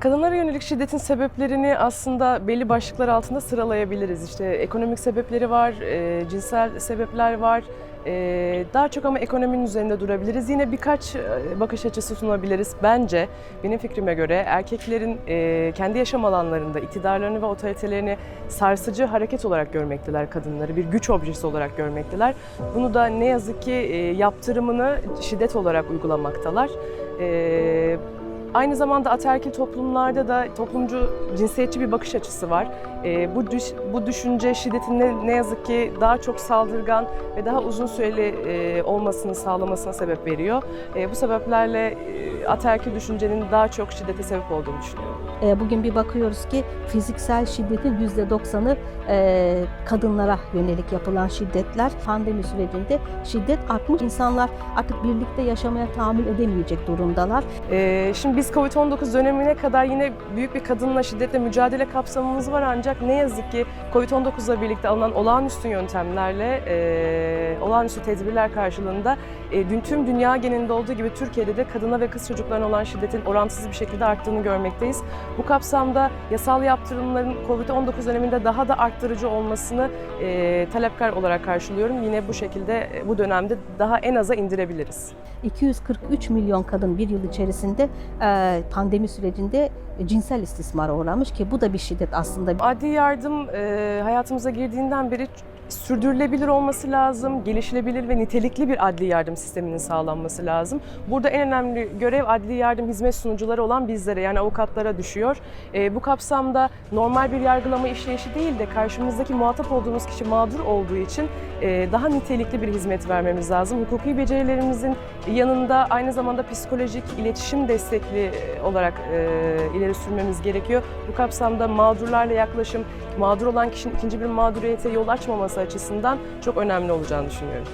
Kadınlara yönelik şiddetin sebeplerini aslında belli başlıklar altında sıralayabiliriz. İşte ekonomik sebepleri var, e, cinsel sebepler var. E, daha çok ama ekonominin üzerinde durabiliriz. Yine birkaç e, bakış açısı sunabiliriz. Bence benim fikrime göre erkeklerin e, kendi yaşam alanlarında iktidarlarını ve otoritelerini sarsıcı hareket olarak görmekteler kadınları. Bir güç objesi olarak görmekteler. Bunu da ne yazık ki e, yaptırımını şiddet olarak uygulamaktalar. E, Aynı zamanda ataerkil toplumlarda da toplumcu cinsiyetçi bir bakış açısı var. Ee, bu düş- bu düşünce şiddetin ne, yazık ki daha çok saldırgan ve daha uzun süreli e, olmasını sağlamasına sebep veriyor. E, bu sebeplerle e, ataerkil düşüncenin daha çok şiddete sebep olduğunu düşünüyorum. E, Bugün bir bakıyoruz ki fiziksel şiddetin %90'ı e, kadınlara yönelik yapılan şiddetler. Pandemi sürecinde şiddet artmış. İnsanlar artık birlikte yaşamaya tahammül edemeyecek durumdalar. Ee, şimdi biz Covid-19 dönemine kadar yine büyük bir kadınla şiddetle mücadele kapsamımız var ancak ne yazık ki Covid-19'la birlikte alınan olağanüstü yöntemlerle, e, olağanüstü tedbirler karşılığında e, dün tüm dünya genelinde olduğu gibi Türkiye'de de kadına ve kız çocuklarına olan şiddetin orantısız bir şekilde arttığını görmekteyiz. Bu kapsamda yasal yaptırımların Covid-19 döneminde daha da arttırıcı olmasını e, talepkar olarak karşılıyorum. Yine bu şekilde e, bu dönemde daha en aza indirebiliriz. 243 milyon kadın bir yıl içerisinde e, pandemi sürecinde cinsel istismara uğramış ki bu da bir şiddet aslında. Adli yardım e, hayatımıza girdiğinden beri sürdürülebilir olması lazım, gelişilebilir ve nitelikli bir adli yardım sisteminin sağlanması lazım. Burada en önemli görev adli yardım hizmet sunucuları olan bizlere yani avukatlara düşüyor. E, bu kapsamda normal bir yargılama işleyişi değil de karşımızdaki muhatap olduğumuz kişi mağdur olduğu için e, daha nitelikli bir hizmet vermemiz lazım. Hukuki becerilerimizin yanında aynı zamanda psikolojik iletişim destekli olarak e, ileri sürmemiz gerekiyor. Bu kapsamda mağdurlarla yaklaşım, mağdur olan kişinin ikinci bir mağduriyete yol açmaması açısından çok önemli olacağını düşünüyorum.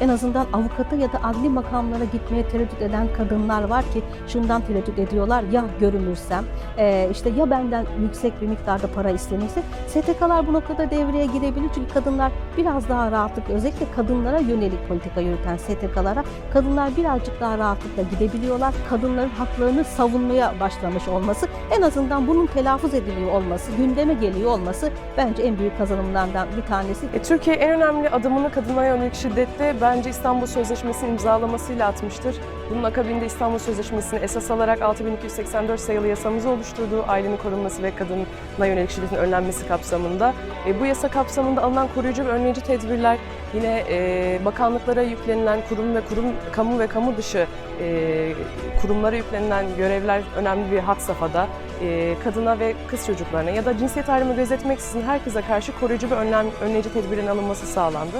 En azından avukata ya da adli makamlara gitmeye tereddüt eden kadınlar var ki şundan tereddüt ediyorlar ya görünürsem e, işte ya benden yüksek bir miktarda para istenirse STK'lar bu noktada devreye girebilir çünkü kadınlar biraz daha rahatlık özellikle kadınlara yönelik politika yürüten STK'lara kadınlar birazcık daha rahatlıkla gidebiliyorlar. Kadınların haklarını savunmaya başlamış olması en azından bunun telaffuz ediliyor olması gündeme geliyor olması bence en büyük kazanımlardan bir tanesi. E, Türkiye en önemli adımını kadınlara yönelik şiddette bence İstanbul Sözleşmesi'nin imzalamasıyla atmıştır. Bunun akabinde İstanbul Sözleşmesi'ni esas alarak 6284 sayılı yasamızı oluşturduğu ailenin korunması ve kadına yönelik şiddetin önlenmesi kapsamında. E, bu yasa kapsamında alınan koruyucu ve önleyici tedbirler yine e, bakanlıklara yüklenilen kurum ve kurum kamu ve kamu dışı e, kurumlara yüklenilen görevler önemli bir had safhada. E, kadına ve kız çocuklarına ya da cinsiyet ayrımı gözetmeksizin herkese karşı koruyucu ve önlem, önleyici tedbirin alınması sağlandı.